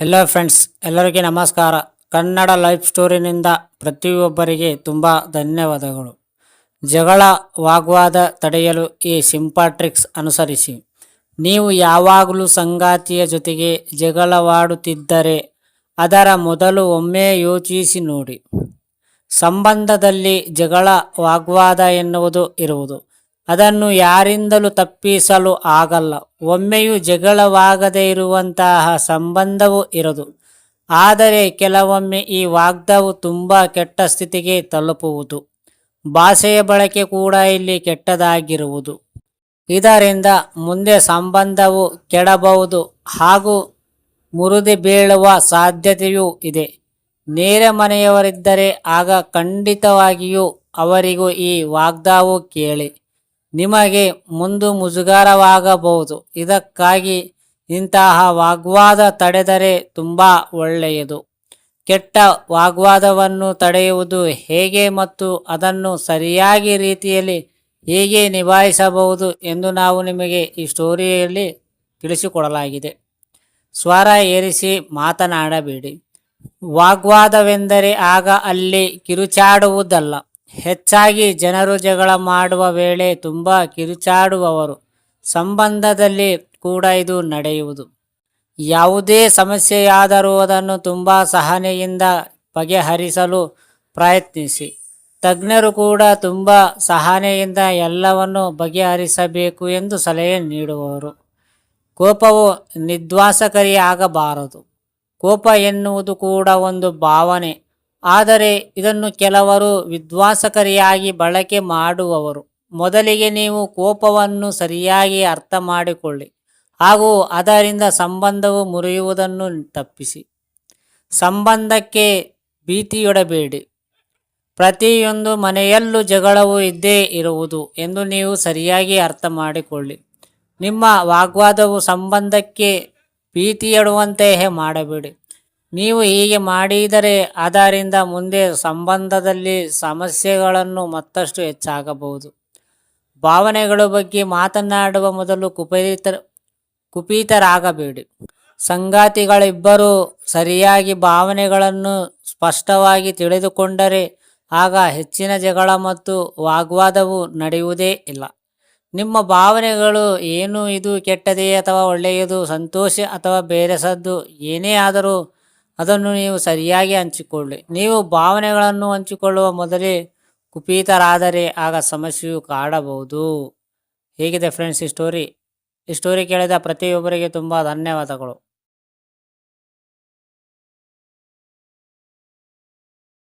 ಎಲ್ಲ ಫ್ರೆಂಡ್ಸ್ ಎಲ್ಲರಿಗೆ ನಮಸ್ಕಾರ. ಕನ್ನಡ ಲೈಫ್ ಸ್ಟೋರಿನಿಂದ ಪ್ರತಿಯೊಬ್ಬರಿಗೆ ತುಂಬ ಧನ್ಯವಾದಗಳು. ಜಗಳ, ವಾಗ್ವಾದ ತಡೆಯಲು ಈ ಸಿಂಪಾಟ್ರಿಕ್ಸ್ ಅನುಸರಿಸಿ. ನೀವು ಯಾವಾಗಲೂ ಸಂಗಾತಿಯ ಜೊತೆಗೆ ಜಗಳವಾಡುತ್ತಿದ್ದರೆ ಅದರ ಮೊದಲು ಒಮ್ಮೆ ಯೋಚಿಸಿ ನೋಡಿ. ಸಂಬಂಧದಲ್ಲಿ ಜಗಳ, ವಾಗ್ವಾದ ಎನ್ನುವುದು ಇರುವುದು. ಅದನ್ನು ಯಾರಿಂದಲೂ ತಪ್ಪಿಸಲು ಆಗಲ್ಲ. ಒಮ್ಮೆಯೂ ಜಗಳವಾಗದೇ ಇರುವಂತಹ ಸಂಬಂಧವೂ ಇರದು. ಆದರೆ ಕೆಲವೊಮ್ಮೆ ಈ ವಾಗ್ದವು ತುಂಬ ಕೆಟ್ಟ ಸ್ಥಿತಿಗೆ ತಲುಪುವುದು. ಭಾಷೆಯ ಬಳಕೆ ಕೂಡ ಇಲ್ಲಿ ಕೆಟ್ಟದಾಗಿರುವುದು. ಇದರಿಂದ ಮುಂದೆ ಸಂಬಂಧವು ಕೆಡಬಹುದು ಹಾಗೂ ಮುರಿದು ಬೀಳುವ ಸಾಧ್ಯತೆಯೂ ಇದೆ. ನೇರ ಮನೆಯವರಿದ್ದರೆ ಆಗ ಖಂಡಿತವಾಗಿಯೂ ಅವರಿಗೂ ಈ ವಾಗ್ದಾವು ಕೇಳಿ. ನಿಮಗೆ ಮುಂದು ಮುಜುಗರವಾಗಬಹುದು. ಇದಕ್ಕಾಗಿ ಇಂತಹ ವಾಗ್ವಾದ ತಡೆದರೆ ತುಂಬ ಒಳ್ಳೆಯದು. ಕೆಟ್ಟ ವಾಗ್ವಾದವನ್ನು ತಡೆಯುವುದು ಹೇಗೆ ಮತ್ತು ಅದನ್ನು ಸರಿಯಾಗಿ ರೀತಿಯಲ್ಲಿ ಹೇಗೆ ನಿಭಾಯಿಸಬಹುದು ಎಂದು ನಾವು ನಿಮಗೆ ಈ ಸ್ಟೋರಿಯಲ್ಲಿ ತಿಳಿಸಿಕೊಡಲಾಗಿದೆ. ಸ್ವರ ಏರಿಸಿ ಮಾತನಾಡಬೇಡಿ. ವಾಗ್ವಾದವೆಂದರೆ ಆಗ ಅಲ್ಲಿ ಕಿರುಚಾಡುವುದಲ್ಲ. ಹೆಚ್ಚಾಗಿ ಜನರು ಜಗಳ ಮಾಡುವ ವೇಳೆ ತುಂಬ ಕಿರುಚಾಡುವವರು. ಸಂಬಂಧದಲ್ಲಿ ಕೂಡ ಇದು ನಡೆಯುವುದು. ಯಾವುದೇ ಸಮಸ್ಯೆಯಾದರೂ ಅದನ್ನು ತುಂಬ ಸಹನೆಯಿಂದ ಬಗೆಹರಿಸಲು ಪ್ರಯತ್ನಿಸಿ. ತಜ್ಞರು ಕೂಡ ತುಂಬ ಸಹನೆಯಿಂದ ಎಲ್ಲವನ್ನು ಬಗೆಹರಿಸಬೇಕು ಎಂದು ಸಲಹೆ ನೀಡುವವರು ಕೋಪವು ನಿದ್ವಾಸಕರಿಯಾಗಬಾರದು. ಕೋಪ ಎನ್ನುವುದು ಕೂಡ ಒಂದು ಭಾವನೆ. ಆದರೆ ಇದನ್ನು ಕೆಲವರು ವಿದ್ವಾಸಕರಿಯಾಗಿ ಬಳಕೆ ಮಾಡುವವರು. ಮೊದಲಿಗೆ ನೀವು ಕೋಪವನ್ನು ಸರಿಯಾಗಿ ಅರ್ಥ ಮಾಡಿಕೊಳ್ಳಿ ಹಾಗೂ ಅದರಿಂದ ಸಂಬಂಧವು ಮುರಿಯುವುದನ್ನು ತಪ್ಪಿಸಿ. ಸಂಬಂಧಕ್ಕೆ ಭೀತಿಯೊಡಬೇಡಿ. ಪ್ರತಿಯೊಂದು ಮನೆಯಲ್ಲೂ ಜಗಳವು ಇದ್ದೇ ಇರುವುದು ಎಂದು ನೀವು ಸರಿಯಾಗಿ ಅರ್ಥ ಮಾಡಿಕೊಳ್ಳಿ ನಿಮ್ಮ ವಾಗ್ವಾದವು ಸಂಬಂಧಕ್ಕೆ ಭೀತಿಯಡುವಂತೆಯೇ ಮಾಡಬೇಡಿ. ನೀವು ಹೀಗೆ ಮಾಡಿದರೆ ಅದರಿಂದ ಮುಂದೆ ಸಂಬಂಧದಲ್ಲಿ ಸಮಸ್ಯೆಗಳನ್ನು ಮತ್ತಷ್ಟು ಹೆಚ್ಚಾಗಬಹುದು. ಭಾವನೆಗಳ ಬಗ್ಗೆ ಮಾತನಾಡುವ ಮೊದಲು ಕುಪಿತ, ಕುಪಿತರಾಗಬೇಡಿ. ಸಂಗಾತಿಗಳಿಬ್ಬರು ಸರಿಯಾಗಿ ಭಾವನೆಗಳನ್ನು ಸ್ಪಷ್ಟವಾಗಿ ತಿಳಿದುಕೊಂಡರೆ ಆಗ ಹೆಚ್ಚಿನ ಜಗಳ ಮತ್ತು ವಾಗ್ವಾದವು ನಡೆಯುವುದೇ ಇಲ್ಲ. ನಿಮ್ಮ ಭಾವನೆಗಳು ಏನು, ಇದು ಕೆಟ್ಟದೇ ಅಥವಾ ಒಳ್ಳೆಯದು, ಸಂತೋಷ ಅಥವಾ ಬೇರೆಸದ್ದು, ಏನೇ ಆದರೂ ಅದನ್ನು ನೀವು ಸರಿಯಾಗಿ ಹಂಚಿಕೊಳ್ಳಿ. ನೀವು ಭಾವನೆಗಳನ್ನು ಹಂಚಿಕೊಳ್ಳುವ ಮೊದಲೇ ಕುಪಿತರಾದರೆ ಆಗ ಸಮಸ್ಯೆಯು ಕಾಡಬಹುದು. ಹೇಗಿದೆ ಫ್ರೆಂಡ್ಸ್ ಈ ಸ್ಟೋರಿ ಈ ಸ್ಟೋರಿ ಕೇಳಿದ ಪ್ರತಿಯೊಬ್ಬರಿಗೆ ತುಂಬ ಧನ್ಯವಾದಗಳು.